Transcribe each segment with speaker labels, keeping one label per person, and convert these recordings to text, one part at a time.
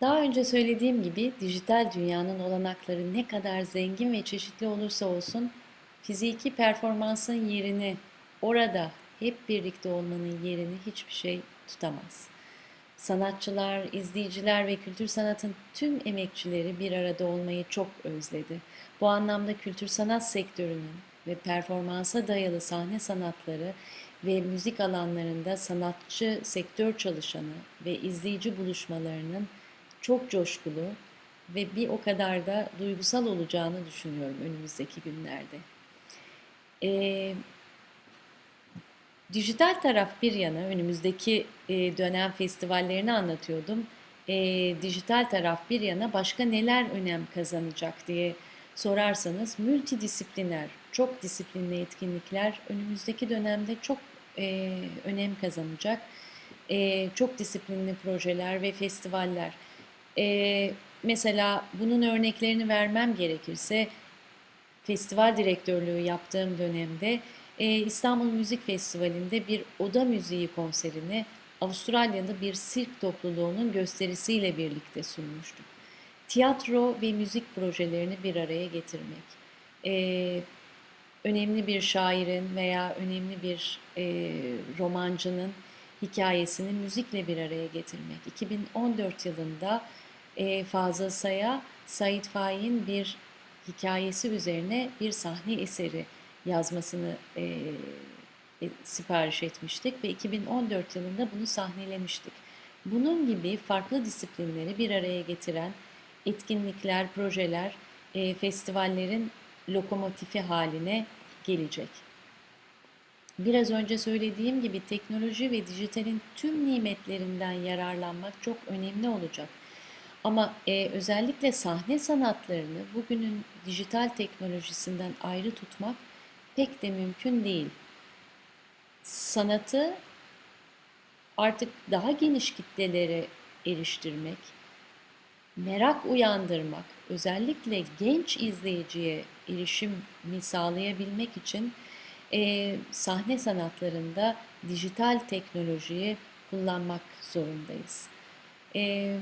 Speaker 1: Daha önce söylediğim gibi dijital dünyanın olanakları ne kadar zengin ve çeşitli olursa olsun fiziki performansın yerini orada hep birlikte olmanın yerini hiçbir şey tutamaz. Sanatçılar, izleyiciler ve kültür sanatın tüm emekçileri bir arada olmayı çok özledi. Bu anlamda kültür sanat sektörünün ve performansa dayalı sahne sanatları ve müzik alanlarında sanatçı sektör çalışanı ve izleyici buluşmalarının çok coşkulu ve bir o kadar da duygusal olacağını düşünüyorum önümüzdeki günlerde. Ee, dijital taraf bir yana önümüzdeki e, dönem festivallerini anlatıyordum. Ee, dijital taraf bir yana başka neler önem kazanacak diye sorarsanız multidisipliner, çok disiplinli etkinlikler önümüzdeki dönemde çok e, önem kazanacak. E, çok disiplinli projeler ve festivaller. Ee, mesela bunun örneklerini vermem gerekirse festival direktörlüğü yaptığım dönemde e, İstanbul Müzik Festivali'nde bir oda müziği konserini Avustralya'da bir sirk topluluğunun gösterisiyle birlikte sunmuştum. Tiyatro ve müzik projelerini bir araya getirmek, e, önemli bir şairin veya önemli bir e, romancının hikayesini müzikle bir araya getirmek. 2014 yılında e, Fazıl Say'a Said Faik'in bir hikayesi üzerine bir sahne eseri yazmasını e, e, sipariş etmiştik ve 2014 yılında bunu sahnelemiştik. Bunun gibi farklı disiplinleri bir araya getiren etkinlikler, projeler, e, festivallerin lokomotifi haline gelecek. Biraz önce söylediğim gibi teknoloji ve dijitalin tüm nimetlerinden yararlanmak çok önemli olacak. Ama e, özellikle sahne sanatlarını bugünün dijital teknolojisinden ayrı tutmak pek de mümkün değil. Sanatı artık daha geniş kitlelere eriştirmek, merak uyandırmak, özellikle genç izleyiciye erişimi sağlayabilmek için e, sahne sanatlarında dijital teknolojiyi kullanmak zorundayız. E,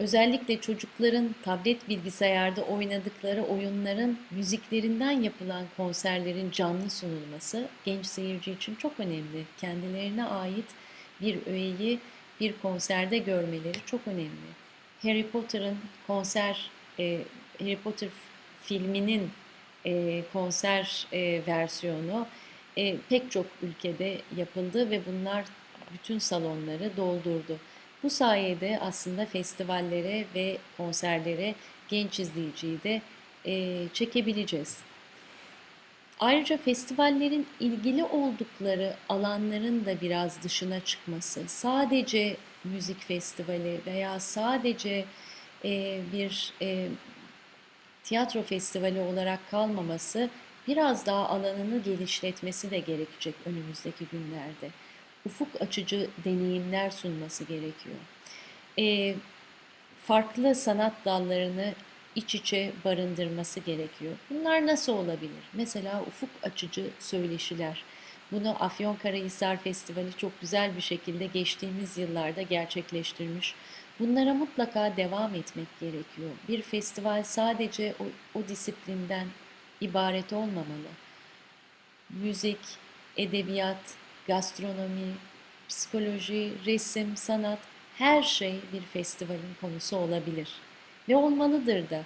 Speaker 1: özellikle çocukların tablet bilgisayarda oynadıkları oyunların müziklerinden yapılan konserlerin canlı sunulması genç seyirci için çok önemli. Kendilerine ait bir öğeyi bir konserde görmeleri çok önemli. Harry Potter'ın konser, e, Harry Potter filminin e, konser e, versiyonu e, pek çok ülkede yapıldı ve bunlar bütün salonları doldurdu. Bu sayede aslında festivallere ve konserlere genç izleyiciyi de e, çekebileceğiz. Ayrıca festivallerin ilgili oldukları alanların da biraz dışına çıkması, sadece müzik festivali veya sadece e, bir e, tiyatro festivali olarak kalmaması, biraz daha alanını geliştirmesi de gerekecek önümüzdeki günlerde ufuk açıcı deneyimler sunması gerekiyor. E, farklı sanat dallarını iç içe barındırması gerekiyor. Bunlar nasıl olabilir? Mesela ufuk açıcı söyleşiler. Bunu Afyonkarahisar Festivali çok güzel bir şekilde geçtiğimiz yıllarda gerçekleştirmiş. Bunlara mutlaka devam etmek gerekiyor. Bir festival sadece o, o disiplinden ibaret olmamalı. Müzik, edebiyat, gastronomi, psikoloji, resim, sanat her şey bir festivalin konusu olabilir. Ve olmalıdır da.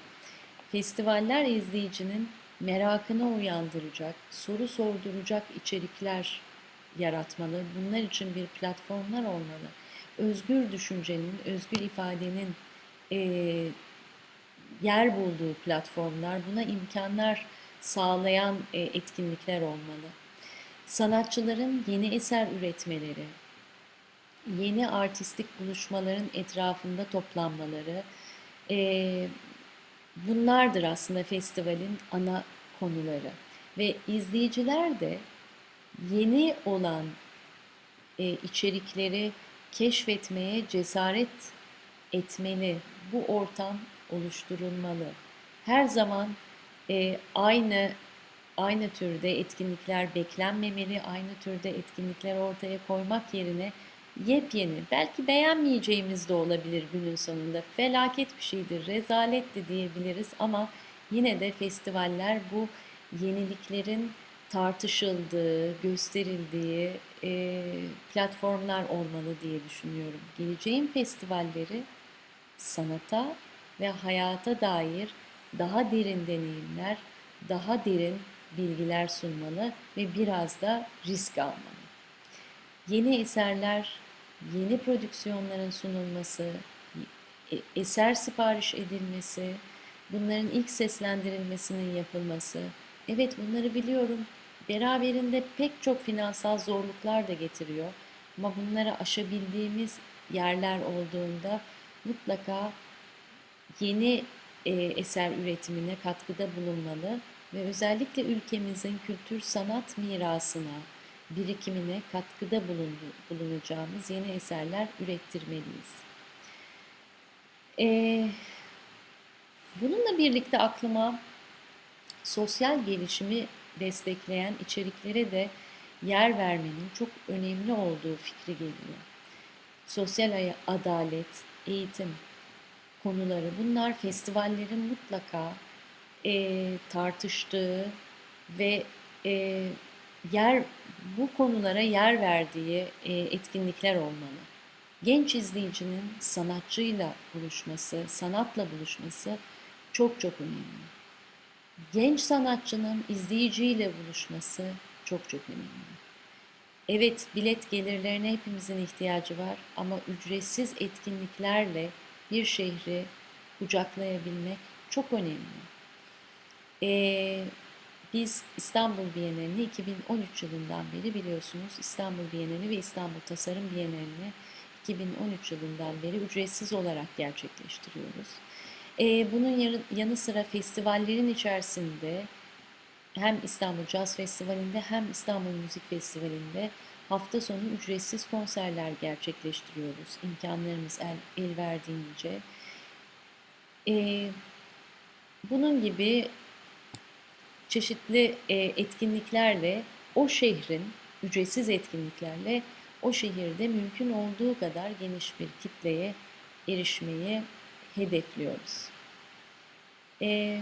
Speaker 1: Festivaller izleyicinin merakını uyandıracak, soru sorduracak içerikler yaratmalı. Bunlar için bir platformlar olmalı. Özgür düşüncenin, özgür ifadenin e, yer bulduğu platformlar, buna imkanlar sağlayan e, etkinlikler olmalı sanatçıların yeni eser üretmeleri, yeni artistik buluşmaların etrafında toplanmaları, e, bunlardır aslında festivalin ana konuları. Ve izleyiciler de yeni olan e, içerikleri keşfetmeye cesaret etmeli. Bu ortam oluşturulmalı. Her zaman e, aynı aynı türde etkinlikler beklenmemeli, aynı türde etkinlikler ortaya koymak yerine yepyeni, belki beğenmeyeceğimiz de olabilir günün sonunda. Felaket bir şeydir, rezalet de diyebiliriz ama yine de festivaller bu yeniliklerin tartışıldığı, gösterildiği e, platformlar olmalı diye düşünüyorum. Geleceğin festivalleri sanata ve hayata dair daha derin deneyimler, daha derin bilgiler sunmalı ve biraz da risk almalı. Yeni eserler, yeni prodüksiyonların sunulması, e- eser sipariş edilmesi, bunların ilk seslendirilmesinin yapılması. Evet bunları biliyorum. Beraberinde pek çok finansal zorluklar da getiriyor. Ama bunları aşabildiğimiz yerler olduğunda mutlaka yeni e, eser üretimine katkıda bulunmalı ve özellikle ülkemizin kültür sanat mirasına, birikimine katkıda bulunacağımız yeni eserler ürettirmeliyiz. E, bununla birlikte aklıma sosyal gelişimi destekleyen içeriklere de yer vermenin çok önemli olduğu fikri geliyor. Sosyal adalet, eğitim konuları bunlar festivallerin mutlaka e, tartıştığı ve e, yer bu konulara yer verdiği e, etkinlikler olmalı. Genç izleyicinin sanatçıyla buluşması, sanatla buluşması çok çok önemli. Genç sanatçının izleyiciyle buluşması çok çok önemli. Evet, bilet gelirlerine hepimizin ihtiyacı var ama ücretsiz etkinliklerle bir şehri kucaklayabilmek çok önemli. Ee, biz İstanbul Bienalini 2013 yılından beri biliyorsunuz İstanbul Bienali ve İstanbul Tasarım Bienalini 2013 yılından beri ücretsiz olarak gerçekleştiriyoruz. Ee, bunun yanı sıra festivallerin içerisinde hem İstanbul Jazz Festivali'nde hem İstanbul Müzik Festivali'nde hafta sonu ücretsiz konserler gerçekleştiriyoruz. İmkanlarımız el, el verdiğince. Ee, bunun gibi çeşitli e, etkinliklerle o şehrin, ücretsiz etkinliklerle o şehirde mümkün olduğu kadar geniş bir kitleye erişmeyi hedefliyoruz. Ee,